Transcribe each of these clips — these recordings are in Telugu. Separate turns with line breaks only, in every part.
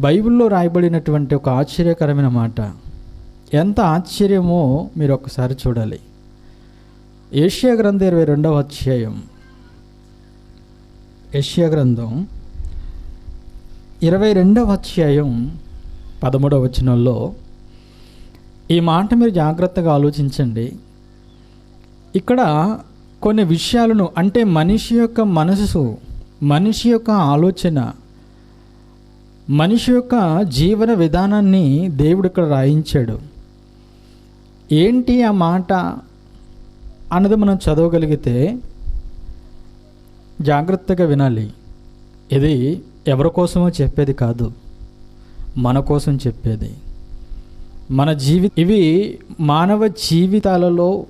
బైబిల్లో రాయబడినటువంటి ఒక ఆశ్చర్యకరమైన మాట. ఎంత ఆశ్చర్యమో మీరు ఒక్కసారి చూడాలి. ఏషియా గ్రంథం ఇరవై రెండవ అధ్యాయం. ఏషియా గ్రంథం ఇరవై రెండవ అధ్యాయం పదమూడవ వచనంలో ఈ మాట మీరు జాగ్రత్తగా ఆలోచించండి. ఇక్కడ కొన్ని విషయాలను అంటే మనిషి యొక్క మనసు మనిషి యొక్క ఆలోచన మనిషి యొక్క జీవన విధానాన్ని దేవుడు ఇక్కడ రాయించాడు. ఏంటి ఆ మాట అన్నది మనం చదవగలిగితే జాగ్రత్తగా వినాలి. ఇది ఎవరి కోసమో చెప్పేది కాదు. మన కోసం చెప్పేది. మన జీవి ఇవి మానవ జీవితాలలో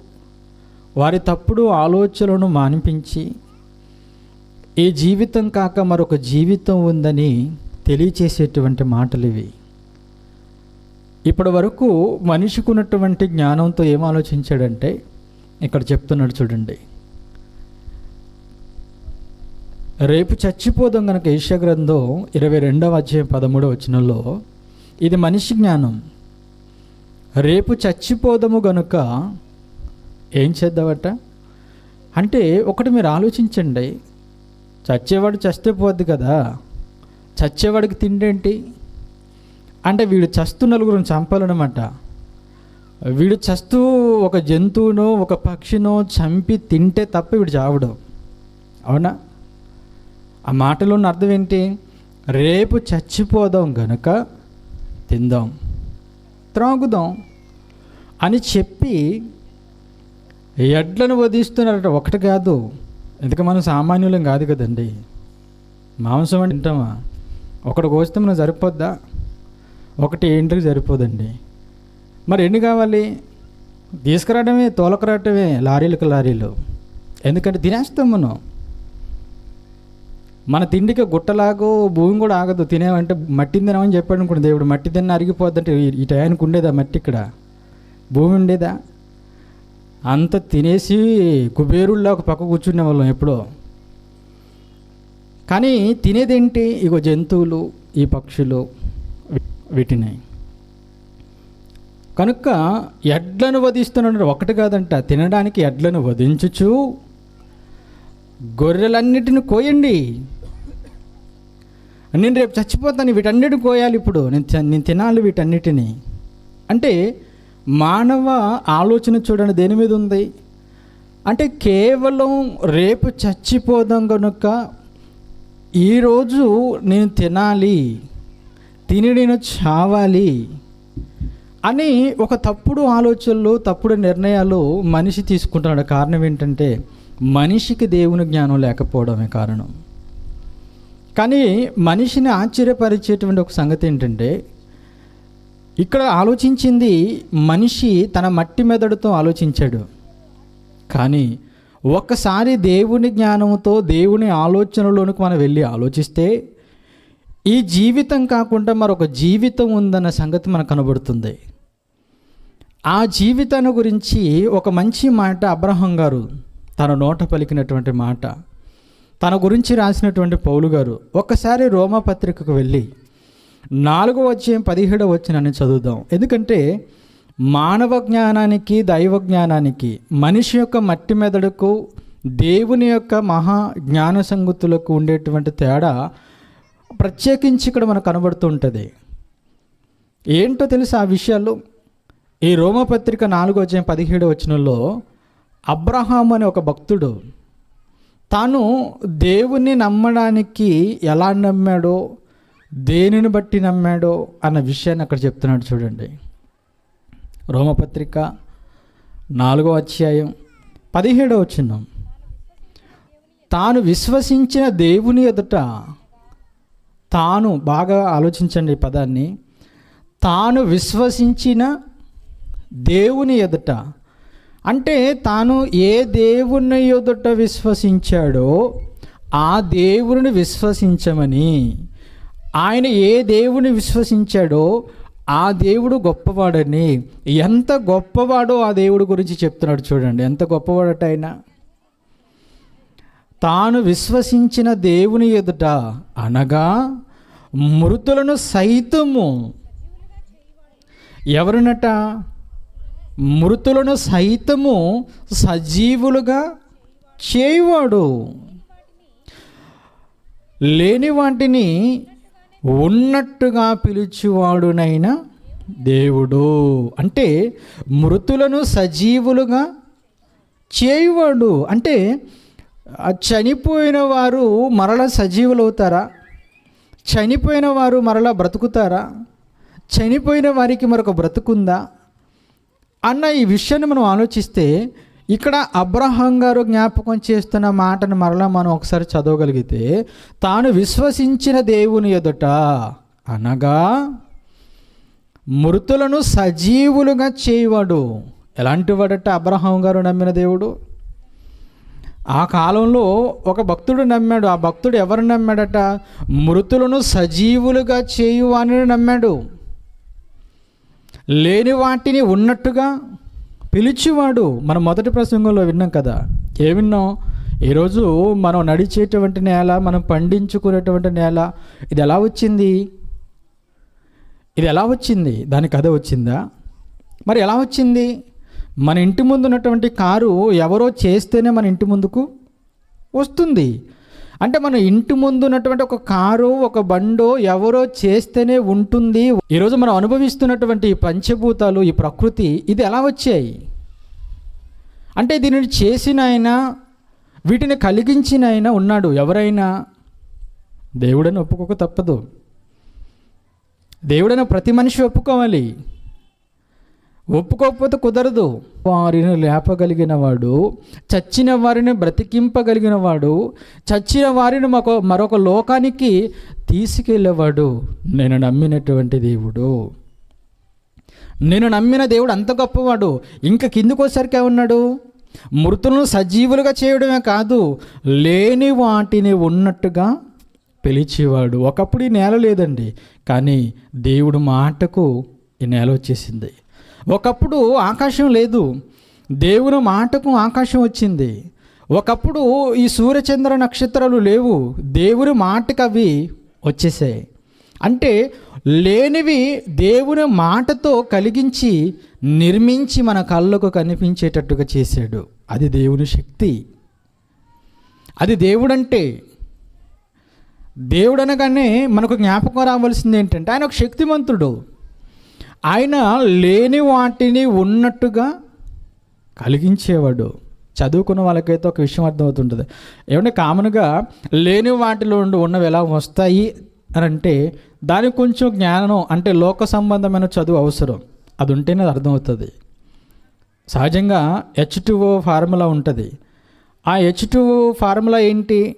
వారి తప్పుడు ఆలోచనలను మానిపించి ఈ జీవితం కాక మరొక జీవితం ఉందని తెలియచేసేటువంటి మాటలు ఇవి. ఇప్పటి వరకు మనిషికి ఉన్నటువంటి జ్ఞానంతో ఏం ఆలోచించాడంటే ఇక్కడ చెప్తున్నాడు చూడండి. రేపు చచ్చిపోదాం కనుక ఈశ గ్రంథం ఇరవై రెండవ అధ్యాయం పదమూడవ వచనంలో ఇది మనిషి జ్ఞానం. రేపు చచ్చిపోదాము గనుక ఏం చేద్దామట? అంటే ఒకటి మీరు ఆలోచించండి. చచ్చేవాడు చస్తే పోద్ది కదా. చచ్చేవాడికి తిండేంటి? అంటే వీడు చస్తూ నలుగురిని చంపాలన్నమాట. వీడు చస్తూ ఒక జంతువునో ఒక పక్షినో చంపి తింటే తప్ప వీడు చావడం. అవునా? ఆ మాటలో ఉన్న అర్థం ఏంటి? రేపు చచ్చిపోదాం గనుక తిందాం త్రాగుదాం అని చెప్పి ఎడ్లను వధిస్తున్నారట. ఒకటి కాదు. ఎందుకు మనం సామాన్యులం కాదు కదండి. మాంసం అంటే తింటామా? ఒకటి కోస్తే మనం సరిపోద్దా? ఒకటి ఏంటికి సరిపోదండి. మరి ఎన్ని కావాలి? తీసుకురావడమే తోలకరావటమే లారీలకు లారీలు. ఎందుకంటే తినేస్తాం మనం మన తిండికి గుట్టలాగో భూమి కూడా ఆగదు. తినేవంటే మట్టి తినమని చెప్పాడు అనుకోండి దేవుడు. మట్టి తిన్న అరిగిపోద్దంటే ఈ- ఈ టయానికి ఉండేదా మట్టి ఇక్కడ? భూమి ఉండేదా? అంత తినేసి కుబేరుల్లో ఒక పక్క కూర్చునే వాళ్ళం ఎప్పుడో. కానీ తినేదేంటి? ఇగో జంతువులు ఈ పక్షులు వీటిని. కనుక ఎడ్లను వధిస్తున్నాడు ఒకటి కాదంట తినడానికి ఎడ్లను వధించుచు గొర్రెలన్నిటిని కోయండి. నేను రేపు చచ్చిపోతాను వీటన్నిటిని కోయాలి ఇప్పుడు. నేను నేను తినాలి వీటన్నిటిని. అంటే మానవ ఆలోచన చూడండి దేని మీద ఉంది? అంటే కేవలం రేపు చచ్చిపోదాం కనుక ఈరోజు నేను తినాలి తిని నేను చావాలి అని ఒక తప్పుడు ఆలోచనలు తప్పుడు నిర్ణయాలు మనిషి తీసుకుంటున్నాడు. కారణం ఏంటంటే మనిషికి దేవుని జ్ఞానం లేకపోవడమే కారణం. కానీ మనిషిని ఆశ్చర్యపరిచేటువంటి ఒక సంగతి ఏంటంటే ఇక్కడ ఆలోచించింది మనిషి తన మట్టి మెదడుతో ఆలోచించాడు. కానీ ఒక్కసారి దేవుని జ్ఞానంతో దేవుని ఆలోచనలోనికి మనం వెళ్ళి ఆలోచిస్తే ఈ జీవితం కాకుండా మరొక జీవితం ఉందన్న సంగతి మనకు కనబడుతుంది. ఆ జీవితాన్ని గురించి ఒక మంచి మాట అబ్రహం గారు తన నోట పలికినటువంటి మాట తన గురించి రాసినటువంటి పౌలు గారు ఒక్కసారి రోమపత్రికకు వెళ్ళి నాలుగో వచ్చే పదిహేడో వచ్చినని చదువుదాం. ఎందుకంటే మానవ జ్ఞానానికి దైవ జ్ఞానానికి మనిషి యొక్క మట్టి మెదడుకు దేవుని యొక్క మహా జ్ఞాన సంగతులకు ఉండేటువంటి తేడా ప్రత్యేకించి ఇక్కడ మనకు కనబడుతూ ఉంటుంది. ఏంటో తెలుసు ఆ విషయాలు? ఈ రోమపత్రిక నాలుగో అధ్యాయం పదిహేడు వచనంలో అబ్రహాం అనే ఒక భక్తుడు తాను దేవుణ్ణి నమ్మడానికి ఎలా నమ్మాడో దేనిని బట్టి నమ్మాడో అన్న విషయాన్ని అక్కడ చెప్తున్నాడు చూడండి. రోమపత్రిక నాలుగో అధ్యాయం పదిహేడవ చిన్నం తాను విశ్వసించిన దేవుని ఎదుట తాను బాగా ఆలోచించండి ఈ పదాన్ని. తాను విశ్వసించిన దేవుని ఎదుట. అంటే తాను ఏ దేవుని ఎదుట విశ్వసించాడో ఆ దేవుని విశ్వసించమని. ఆయన ఏ దేవుని విశ్వసించాడో ఆ దేవుడు గొప్పవాడని ఎంత గొప్పవాడో ఆ దేవుడు గురించి చెప్తున్నాడు చూడండి. ఎంత గొప్పవాడట ఆయన? తాను విశ్వసించిన దేవుని ఎదుట అనగా మృతులను సైతము. ఎవరినట? మృతులను సైతము సజీవులుగా చేయువాడు. లేని వాటిని ఉన్నట్టుగా పిలిచివాడునైనా దేవుడు. అంటే మృతులను సజీవులుగా చేయువాడు. అంటే చనిపోయిన వారు మరల సజీవులు అవుతారా చనిపోయిన వారు మరలా బ్రతుకుతారా? చనిపోయిన వారికి మరొక బ్రతుకుందా? అన్న ఈ విషయాన్ని మనం ఆలోచిస్తే ఇక్కడ అబ్రహం గారు జ్ఞాపకం చేస్తున్న మాటను మరలా మనం ఒకసారి చదవగలిగితే తాను విశ్వసించిన దేవుని ఎదుట అనగా మృతులను సజీవులుగా చేయవాడు. ఎలాంటి వాడట అబ్రహం గారు నమ్మిన దేవుడు? ఆ కాలంలో ఒక భక్తుడు నమ్మాడు. ఆ భక్తుడు ఎవరు నమ్మాడట? మృతులను సజీవులుగా చేయువాని నమ్మాడు. లేని వాటిని ఉన్నట్టుగా పిలిచివాడు మనం మొదటి ప్రసంగంలో విన్నాం కదా. ఏ విన్నాం? ఈరోజు మనం నడిచేటువంటి నేల మనం పండించుకునేటువంటి నేల ఇది ఎలా వచ్చింది? ఇది ఎలా వచ్చింది? దాని కథ వచ్చిందా? మరి ఎలా వచ్చింది? మన ఇంటి ముందు ఉన్నటువంటి కారు ఎవరో చేస్తేనే మన ఇంటి ముందుకు వస్తుంది. అంటే మన ఇంటి ముందు ఉన్నటువంటి ఒక కారు ఒక బండో ఎవరో చేస్తేనే ఉంటుంది. ఈరోజు మనం అనుభవిస్తున్నటువంటి ఈ పంచభూతాలు ఈ ప్రకృతి ఇది ఎలా వచ్చాయి? అంటే దీనిని చేసిన ఆయన వీటిని కలిగించిన ఆయన ఉన్నాడు. ఎవరైనా? దేవుడని ఒప్పుకోక తప్పదు. దేవుడని ప్రతి మనిషి ఒప్పుకోవాలి. ఒప్పుకోకపోతే కుదరదు. వారిని లేపగలిగిన వాడు చచ్చిన వారిని బ్రతికింపగలిగిన వాడు చచ్చిన వారిని మాకు మరొక లోకానికి తీసుకెళ్ళేవాడు నేను నమ్మినటువంటి దేవుడు. నేను నమ్మిన దేవుడు అంత గొప్పవాడు. ఇంకా కిందకు ఉన్నాడు? మృతులను సజీవులుగా చేయడమే కాదు లేని వాటిని ఉన్నట్టుగా పిలిచేవాడు. ఒకప్పుడు ఈ నేల లేదండి కానీ దేవుడు మాటకు ఈ నేల వచ్చేసింది. ఒకప్పుడు ఆకాశం లేదు. దేవుని మాటకు ఆకాశం వచ్చింది. ఒకప్పుడు ఈ సూర్యచంద్ర నక్షత్రాలు లేవు. దేవుని మాటకు అవి వచ్చేసాయి. అంటే లేనివి దేవుని మాటతో కలిగించి నిర్మించి మన కళ్ళకు కనిపించేటట్టుగా చేశాడు. అది దేవుని శక్తి. అది దేవుడంటే. దేవుడనగానే మనకు జ్ఞాపకం రావాల్సింది ఏంటంటే ఆయన ఒక శక్తిమంతుడు. ఆయన లేని వాటిని ఉన్నట్టుగా కలిగించేవాడు. చదువుకున్న వాళ్ళకైతే ఒక విషయం అర్థమవుతుంటుంది. ఏమంటే కామన్గా లేని వాటిలో ఉన్నవి ఎలా వస్తాయి అని అంటే దానికి కొంచెం జ్ఞానం అంటే లోక సంబంధమైన చదువు అవసరం. అది ఉంటేనే అర్థమవుతుంది. సహజంగా హెచ్ టూఓ ఫార్ములా ఉంటుంది. ఆ హెచ్ టూఓ ఫార్ములా ఏంటి?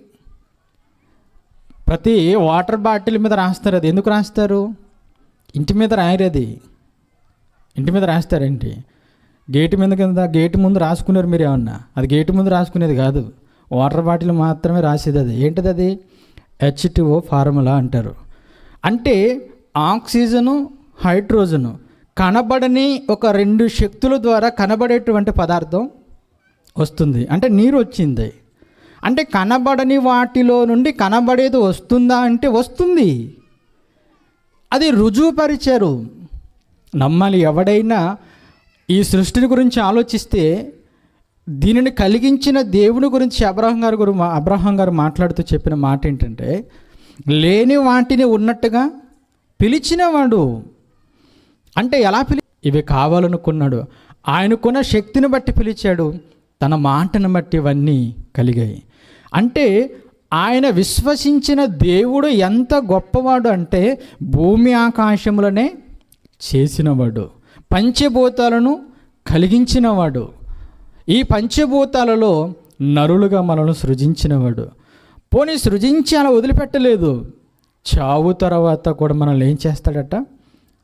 ప్రతి వాటర్ బాటిల్ మీద రాస్తారు అది. ఎందుకు రాస్తారు? ఇంటి మీద రాయరు అది ఇంటి మీద రాస్తారేంటి? గేటు మీద కింద గేటు ముందు రాసుకున్నారు మీరు ఏమన్నా అది గేటు ముందు రాసుకునేది కాదు. వాటర్ బాటిల్ మాత్రమే రాసేది అది ఏంటిది అది హెచ్టిఓ ఫార్ములా అంటారు. అంటే ఆక్సిజను హైడ్రోజను కనబడని ఒక రెండు శక్తుల ద్వారా కనబడేటువంటి పదార్థం వస్తుంది. అంటే నీరు వచ్చింది. అంటే కనబడని వాటిలో నుండి కనబడేది వస్తుందా అంటే వస్తుంది. అది రుజువుపరిచారు నమ్మాలి. ఎవడైనా ఈ సృష్టిని గురించి ఆలోచిస్తే దీనిని కలిగించిన దేవుని గురించి అబ్రహం గారు గురు అబ్రహం గారు మాట్లాడుతూ చెప్పిన మాట ఏంటంటే లేని వాటిని ఉన్నట్టుగా పిలిచినవాడు. అంటే ఎలా పిలి ఇవి కావాలనుకున్నాడు. ఆయనకున్న శక్తిని బట్టి పిలిచాడు. తన మాటను బట్టి ఇవన్నీ కలిగాయి. అంటే ఆయన విశ్వసించిన దేవుడు ఎంత గొప్పవాడు అంటే భూమి ఆకాశములనే చేసినవాడు. పంచభూతాలను కలిగించినవాడు. ఈ పంచభూతాలలో నరులుగా మనల్ని సృజించినవాడు. పోనీ సృజించి అలా వదిలిపెట్టలేదు. చావు తర్వాత కూడా మనల్ని ఏం చేస్తాడట?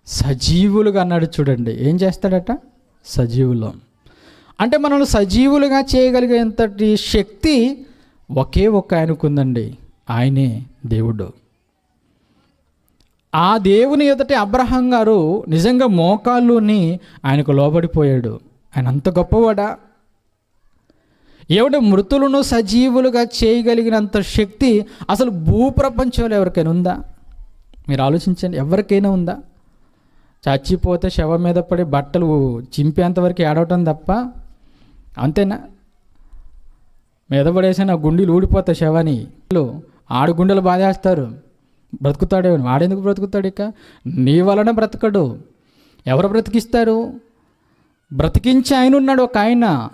సజీవులుగా అన్నాడు చూడండి. ఏం చేస్తాడట? సజీవులు. అంటే మనల్ని సజీవులుగా చేయగలిగేంతటి శక్తి ఒకే ఒక్క ఆయనకుందండి ఆయనే దేవుడు. ఆ దేవుని ఎదుట అబ్రహం గారు నిజంగా మోకాళ్ళుని ఆయనకు లోబడిపోయాడు. ఆయన అంత గొప్పవాడా? ఎవడు మృతులను సజీవులుగా చేయగలిగినంత శక్తి అసలు భూప్రపంచంలో ఎవరికైనా ఉందా? మీరు ఆలోచించండి ఎవరికైనా ఉందా? చచ్చిపోతే శవం మీద పడి బట్టలు చింపేంతవరకు ఏడవటం తప్ప అంతేనా? మీద పడేసి నా గుండెలు ఊడిపోతాయి శవాని ఆడు గుండెలు బాధేస్తారు. బ్రతుకుతాడే? వాడెందుకు బ్రతుకుతాడు ఇక? నీ వలన బ్రతకడు. ఎవరు బ్రతికిస్తారు? బ్రతికించి ఆయన ఉన్నాడు ఒక ఆయన.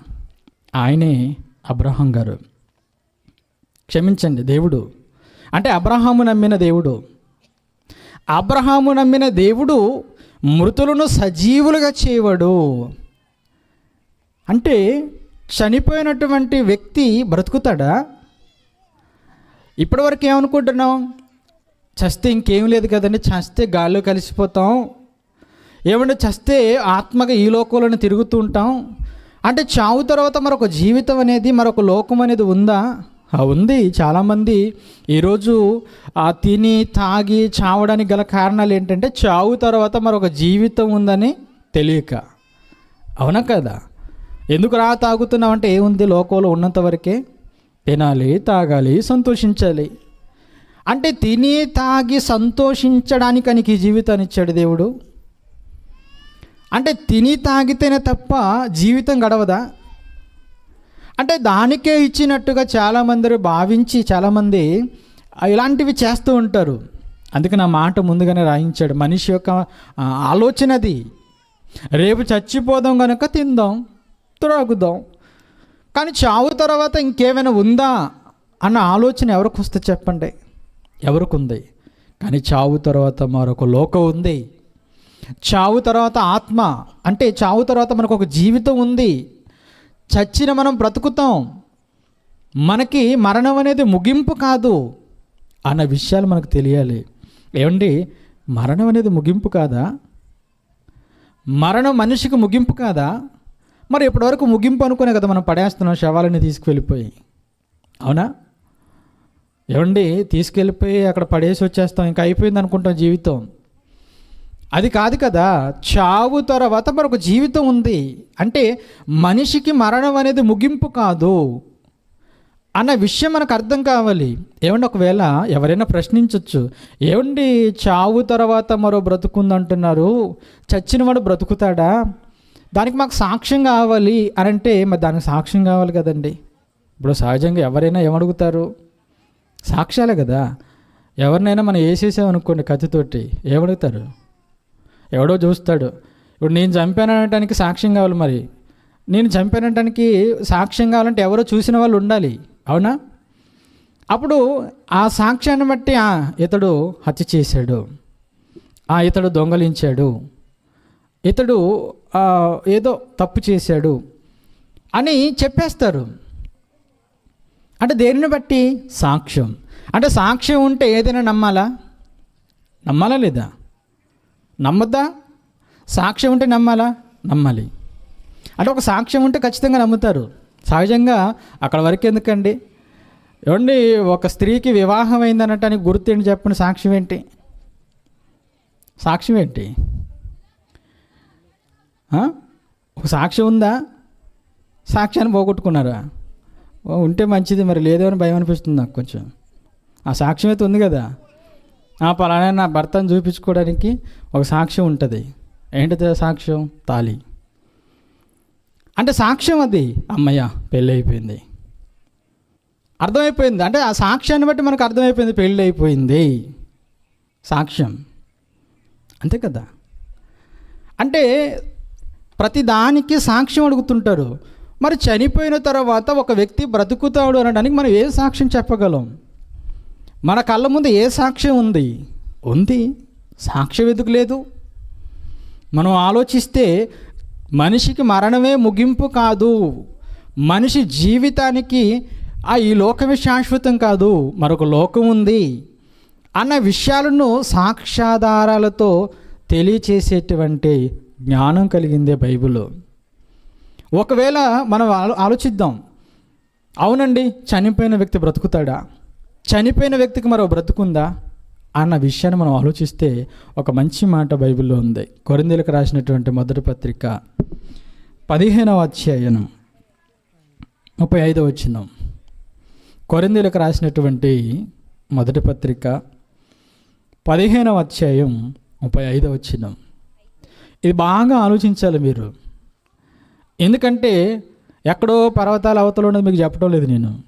ఆయనే అబ్రహం గారు. క్షమించండి దేవుడు. అంటే అబ్రహాము నమ్మిన దేవుడు. అబ్రహాము నమ్మిన దేవుడు మృతులను సజీవులుగా చేయవాడు. అంటే చనిపోయినటువంటి వ్యక్తి బ్రతుకుతాడా? ఇప్పటివరకు ఏమనుకుంటున్నాం? చస్తే ఇంకేం లేదు కదండి. చస్తే గాల్లో కలిసిపోతాం. ఏమంటే చస్తే ఆత్మగా ఈ లోకంలోనే తిరుగుతూ ఉంటాం. అంటే చావు తర్వాత మరొక జీవితం అనేది మరొక లోకం అనేది ఉందా? ఆ, ఉంది. చాలామంది ఈరోజు ఆ తిని తాగి చావడానికి గల కారణాలు ఏంటంటే చావు తర్వాత మరొక జీవితం ఉందని తెలియక. అవునా కదా? ఎందుకు రా తాగుతున్నావు అంటే ఏముంది? లోకంలో ఉన్నంత వరకే తినాలి తాగాలి సంతోషించాలి. అంటే తిని తాగి సంతోషించడానికని ఈ జీవితాన్ని ఇచ్చాడు దేవుడు. అంటే తిని తాగితేనే తప్ప జీవితం గడవదా? అంటే దానికే ఇచ్చినట్టుగా చాలామంది భావించి చాలామంది ఇలాంటివి చేస్తూ ఉంటారు. అందుకే నా మాట ముందుగానే రాయించాడు. మనిషి యొక్క ఆలోచనది రేపు చచ్చిపోదాం కనుక తిందాం త్రాగుదాం. కానీ చావు తర్వాత ఇంకేమైనా ఉందా? అన్న ఆలోచన ఎవరికి వస్తే చెప్పండి. ఎవరికి ఉంది కానీ చావు తర్వాత మరొక లోకం ఉంది. చావు తర్వాత ఆత్మ. అంటే చావు తర్వాత మనకు ఒక జీవితం ఉంది. చచ్చిన మనం బ్రతుకుతాం. మనకి మరణం అనేది ముగింపు కాదు అన్న విషయాలు మనకు తెలియాలి. ఏమండి? మరణం అనేది ముగింపు కాదా? మరణం మనిషికి ముగింపు కాదా? మరి ఇప్పటివరకు ముగింపు అనుకునే కదా మనం పడేస్తున్నాం శవాలని తీసుకువెళ్ళిపోయి. అవునా? ఏమండి తీసుకెళ్ళిపోయి అక్కడ పడేసి వచ్చేస్తాం ఇంకా అయిపోయింది అనుకుంటాం జీవితం. అది కాదు కదా చావు తర్వాత మరొక జీవితం ఉంది. అంటే మనిషికి మరణం అనేది ముగింపు కాదు అన్న విషయం మనకు అర్థం కావాలి. ఏమండి ఒకవేళ ఎవరైనా ప్రశ్నించవచ్చు ఏమండి చావు తర్వాత మరో బ్రతుకుందంటున్నారు చచ్చినవాడు బ్రతుకుతాడా? దానికి మాకు సాక్ష్యం కావాలి అని అంటే మరి దానికి సాక్ష్యం కావాలి కదండి. ఇప్పుడు సహజంగా ఎవరైనా ఏమడుగుతారు? సాక్ష్యాలే కదా. ఎవరినైనా మనం వేసేసామనుకోండి కత్తితోటి ఏమడుగుతారు? ఎవడో చూస్తాడు. ఇప్పుడు నేను చంపాననటానికి సాక్ష్యం కావాలి మరి. నేను చంపానటానికి సాక్ష్యం కావాలంటే ఎవరో చూసిన వాళ్ళు ఉండాలి. అవునా? అప్పుడు ఆ సాక్ష్యాన్ని బట్టి "ఆ, ఇతడు హత్య చేశాడు. ఆ ఇతడు దొంగలించాడు. ఇతడు ఏదో తప్పు చేశాడు అని చెప్పేస్తారు. అంటే దేనిని బట్టి? సాక్ష్యం. అంటే సాక్ష్యం ఉంటే ఏదైనా నమ్మాలా? నమ్మాలా లేదా? నమ్మద్దా? సాక్ష్యం ఉంటే నమ్మాలా? నమ్మాలి. అంటే ఒక సాక్ష్యం ఉంటే ఖచ్చితంగా నమ్ముతారు. సహజంగా అక్కడ వరకు ఎందుకండి? ఏమండి ఒక స్త్రీకి వివాహం అయిందనటానికి గుర్తు ఏంటి చెప్పండి? సాక్ష్యం ఏంటి? సాక్ష్యం ఏంటి? ఒక సాక్ష్యం ఉందా? సాక్ష్యాన్ని పోగొట్టుకున్నారా? ఉంటే మంచిది మరి లేదో అని భయం అనిపిస్తుంది నాకు కొంచెం. ఆ సాక్ష్యం అయితే ఉంది కదా. ఆ పలానా నా భర్తను చూపించుకోవడానికి ఒక సాక్ష్యం ఉంటుంది. ఏంటిది సాక్ష్యం? తాళి. అంటే సాక్ష్యం అది. అమ్మయ్య పెళ్ళి అయిపోయింది అర్థమైపోయింది. అంటే ఆ సాక్ష్యాన్ని బట్టి మనకు అర్థమైపోయింది పెళ్ళి అయిపోయింది సాక్ష్యం. అంతే కదా. అంటే ప్రతిదానికి సాక్ష్యం అడుగుతుంటారు. మరి చనిపోయిన తర్వాత ఒక వ్యక్తి బ్రతుకుతాడు అనడానికి మనం ఏ సాక్ష్యం చెప్పగలం? మన కళ్ళ ముందు ఏ సాక్ష్యం ఉంది? ఉంది. సాక్ష్యం ఎందుకు లేదు? మనం ఆలోచిస్తే మనిషికి మరణమే ముగింపు కాదు. మనిషి జీవితానికి ఆ ఈ లోకమే శాశ్వతం కాదు. మరొక లోకం ఉంది అన్న విషయాలను సాక్ష్యాధారాలతో తెలియచేసేటువంటి జ్ఞానం కలిగిందే బైబిల్లో ఒకవేళ మనం ఆలో ఆలోచిద్దాం. అవునండి చనిపోయిన వ్యక్తి బ్రతుకుతాడా? చనిపోయిన వ్యక్తికి మరో బ్రతుకుందా? అన్న విషయాన్ని మనం ఆలోచిస్తే ఒక మంచి మాట బైబిల్లో ఉంది. కొరిందేలకు రాసినటువంటి మొదటి పత్రిక పదిహేనవ అధ్యాయనం ముప్పై ఐదవ వచ్చినాం కొరిందేలకు రాసినటువంటి మొదటి పత్రిక పదిహేనవ అధ్యాయం ముప్పై ఐదవ వచ్చిన ఇది బాగా ఆలోచించాలి మీరు. ఎందుకంటే ఎక్కడో పర్వతాల అవతల ఉన్నది మీకు చెప్పడం లేదు నేను.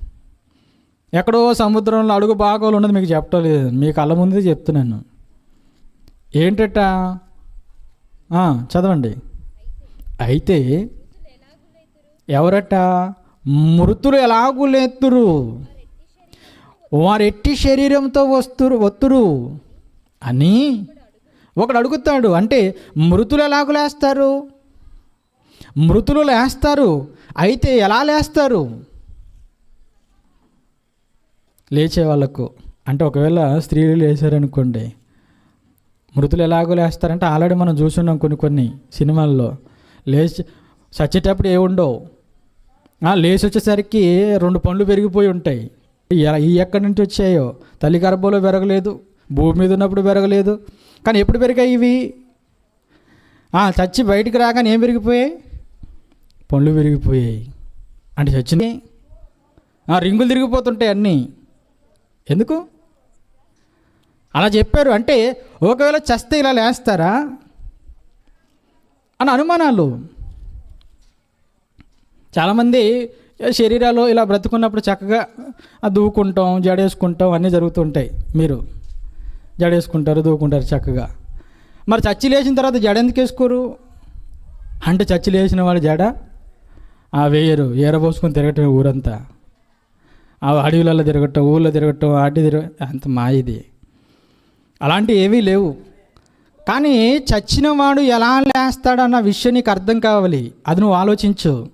ఎక్కడో సముద్రంలో అడుగు భాగాలు ఉన్నది మీకు చెప్పడం లేదు. మీ కళ్ళ ముందే చెప్తున్నాను. ఏంటట? చదవండి. అయితే ఎవరట? మృతులు ఎలాగూ లేతురు? వారు ఎట్టి శరీరంతో వస్తురు వత్తురు? అని ఒకడు అడుగుతాడు. అంటే మృతులు ఎలాగూ లేస్తారు? మృతులు లేస్తారు. అయితే ఎలా లేస్తారు? లేచే వాళ్ళకు. అంటే ఒకవేళ స్త్రీలు లేచారనుకోండి మృతులు ఎలాగో లేస్తారంటే ఆల్రెడీ మనం చూస్తున్నాం కొన్ని కొన్ని సినిమాల్లో. లేచి చచ్చేటప్పుడు ఏముండవు లేచి వచ్చేసరికి రెండు పండ్లు పెరిగిపోయి ఉంటాయి. ఈ ఎక్కడి నుంచి వచ్చాయో? తల్లి గర్భంలో పెరగలేదు భూమి మీద ఉన్నప్పుడు పెరగలేదు. కానీ ఎప్పుడు పెరిగాయి ఇవి? చచ్చి బయటికి రాగానే ఏం పెరిగిపోయాయి? పండ్లు విరిగిపోయాయి. అంటే చచ్చింది ఆ, రింగులు తిరిగిపోతుంటాయి అన్నీ. ఎందుకు? అలా చెప్పారు. అంటే ఒకవేళ చస్తే ఇలా లేస్తారా? అని అనుమానాలు. చాలామంది శరీరాలు ఇలా బ్రతుకున్నప్పుడు చక్కగా దూకుంటాం జడేసుకుంటాం అన్నీ జరుగుతుంటాయి. మీరు జడేసుకుంటారు దూకుంటారు చక్కగా. మరి చచ్చి లేచిన తర్వాత జడ ఎందుకు వేసుకోరు? అంటే చచ్చి లేచిన వాళ్ళు జడ? ఆ వేయరు ఏరబోసుకొని తిరగటం ఊరంతా. ఆ అడవులలో తిరగటం ఊళ్ళో తిరగటం అడ్డు తిరగ అంత మా ఇది అలాంటివి ఏవీ లేవు. కానీ చచ్చిన వాడు ఎలా లేస్తాడన్న విషయం నీకు అర్థం కావాలి. అది నువ్వు ఆలోచించు.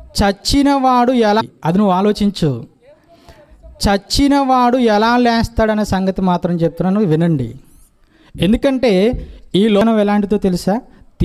చచ్చిన వాడు ఎలా అది నువ్వు ఆలోచించు. చచ్చిన వాడు ఎలా లేస్తాడనే సంగతి మాత్రం చెప్తున్నాను వినండి. ఎందుకంటే ఈ లోనం ఎలాంటిదో తెలుసా?